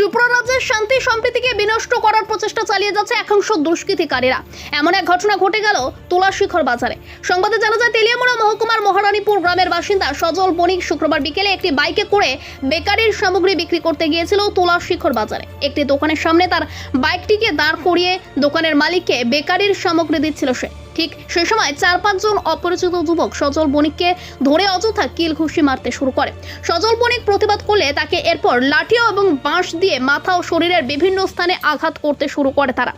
ত্রিপুরা শান্তি সম্প্রীতিকে বিনষ্ট করার প্রচেষ্টা চালিয়ে যাচ্ছে একাংশ দুষ্কৃতিকারীরা। এমন এক ঘটনা ঘটে গেল তুলাশিখর বাজারে। সংবাদে জানা যায়, তেলিয়ামুড়া মহকুমার মহারানীপুর গ্রামের বাসিন্দা সজল বণিক শুক্রবার বিকেলে একটি বাইকে করে বেকারির সামগ্রী বিক্রি করতে গিয়েছিল তুলাশিখর বাজারে। একটি দোকানের সামনে তার বাইকটিকে দাঁড় করিয়ে দোকানের মালিককে বেকারির সামগ্রী দিচ্ছিল সে। ঠিক সে সময় চার পাঁচজন অপরিচিত যুবক সজল বণিককে ধরে অযথা কিল ঘুষি মারতে শুরু করে। সজল বণিক প্রতিবাদ করলে তাকে এরপর লাঠিও এবং বাঁশ দিয়ে মাথা ও শরীরের বিভিন্ন স্থানে আঘাত করতে শুরু করে তারা।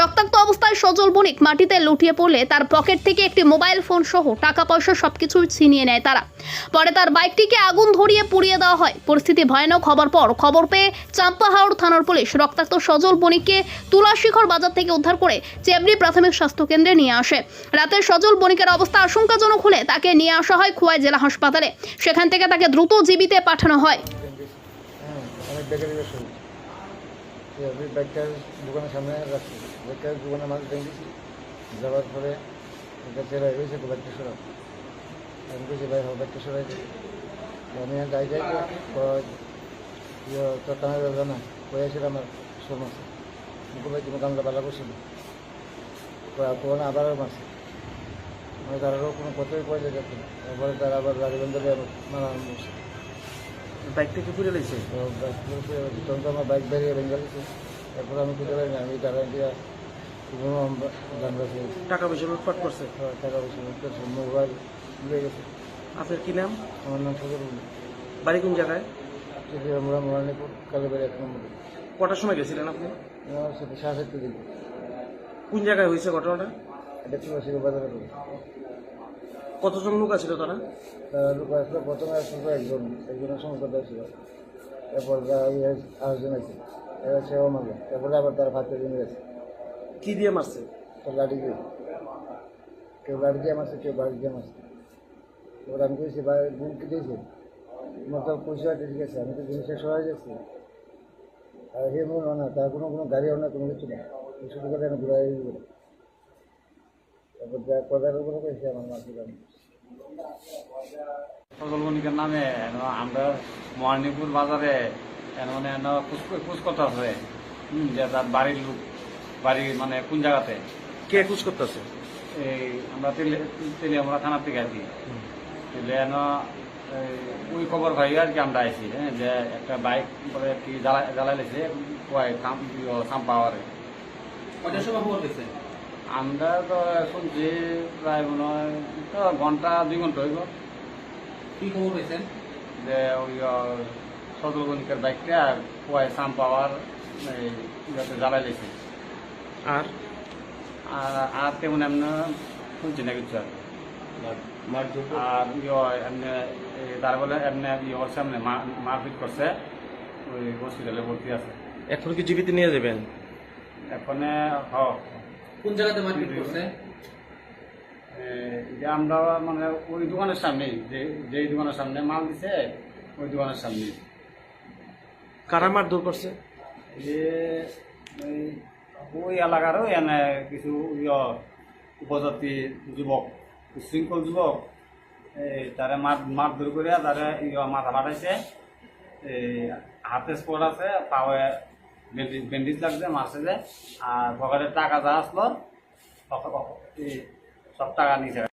রক্তাক্ত অবস্থায় সজল বণিক মাটিতে লুটিয়ে পড়লে তার পকেট থেকে একটি মোবাইল ফোন সহ টাকা পয়সা সবকিছু ছিনিয়ে নেয় তারা। পরে তার বাইকটিকে আগুন ধরিয়ে পুড়িয়ে দেওয়া হয়। পরিস্থিতি ভয়ানক হবার পর খবর পেয়ে চাম্পাহাওড় থানার পুলিশ রক্তাক্ত সজল বণিককে তুলাশিখর বাজার থেকে উদ্ধার করে চেবড়ি প্রাথমিক স্বাস্থ্য কেন্দ্রে নিয়ে আসে। রাতে সজল বণিকের অবস্থা আশঙ্কাজনক হলে তাকে নিয়ে আসা হয় খোয়াই জেলা হাসপাতালে। সেখান থেকে তাকে দ্রুত জীবিতে পাঠানো হয়। দোকানের যাওয়ার পরে না আমার করছিল তখন আবার মারছে মানে তারারও কোনো কথাই পয়সা যাচ্ছে না তারপরে তারা আবার গাড়ি বন্ধ মারা করছে বাইকটা কি পুড়ে লেগেছে বাইক তখন তো আমার বাইক বেরিয়ে ভেঙে গেছে। তারপর আমি খুঁজে পাই না। আমি টাকা দিয়া টাকা পয়সা লুটপাট করছে? টাকা পয়সা করছে। মোবাইল ভুলে গেছে। আপনার কি নাম? আমার নাম সদর বাড়ি কোন জায়গায়? আমরা মোরানিপুর কালীবাড়ি এক নম্বরে। কটার সময় গেছিলেন আপনি? সাড়ে সাতটা দিন কোন জায়গায় হয়েছে ঘটনাটা? এটা ছিল কতজন লোক আছিল তারা? তারা লোক আসলো প্রথমে আসলো একজন একজনের কথা ছিল। তারপর আরেকজন আছে এবার সেও মারলো। তারপরে আবার তার ভাতে দিন গেছে। কি দিয়ে মারছে? তো লাঠি দিয়ে। কেউ লাঠি দিয়ে মারছে কেউ বাড়ি দিয়ে মারছে। এবার আমি কইছি ভাই গুণ কি দিয়েছে? তোমার তো পয়সা ঠিক আছে। আমি তো জিনিসটা সরাই যাচ্ছি আর হে মনে হয় না তার কোনো কোনো গাড়ি না কোনো কিছু না করে আমি ঘুরাই তারপর যা কথার উপরে কইছে আমার নামে আমরা মহানিপুর বাজারে মানে খোঁজ করতে আছে যে তার বাড়ির লোক বাড়ি মানে কোন জায়গাতে? কে কুচ করতেছে? এই আমরা তেলে আমরা থানার থেকে আর কি। তেলে ওই খবর ভাই আর কি আমরা আইছি হ্যাঁ যে একটা বাইক বলে কি জ্বালা জ্বালাই লেছে কয় কাম সময় খবর আমরা তো শুনছি প্রায় মনে হয় তো ঘণ্টা দুই ঘণ্টা হইব। কি খবর পেয়েছেন যে ওই সদরগণিকের বাইকটা কুয়ায় সাম পাওয়ার এই ইয়েতে জ্বালাই লেছে আর? আর আর তেমন এমনি শুনছি না কিছু আর। আর ইয়ে এমনি এই তার বলে এমনি ইয়ে করছে এমনি মা- মারপিট করছে। ওই হসপিটালে ভর্তি আছে। এখন কি জীবিত নিয়ে যাবেন? এখানে হ। কোন জায়গাতে মারপিট করছে? এই যে আমরা মানে ওই দোকানের সামনেই যে যেই দোকানের সামনে মাল দিছে ওই দোকানের সামনেই। কারা মার দূর করছে? যে ওই এলাকারও এনে কিছু ইয় উপজাতি যুবক উশৃঙ্খল যুবক এই তারে মার মারধর করে তারে ইয় মাথা ফাটাইছে। এই হাতে স্পট আছে পাওয়ে ব্যান্ডেজ ব্যান্ডেজ লাগছে মাসে যে আর পকেটে টাকা যা আসলো সব টাকা নিচে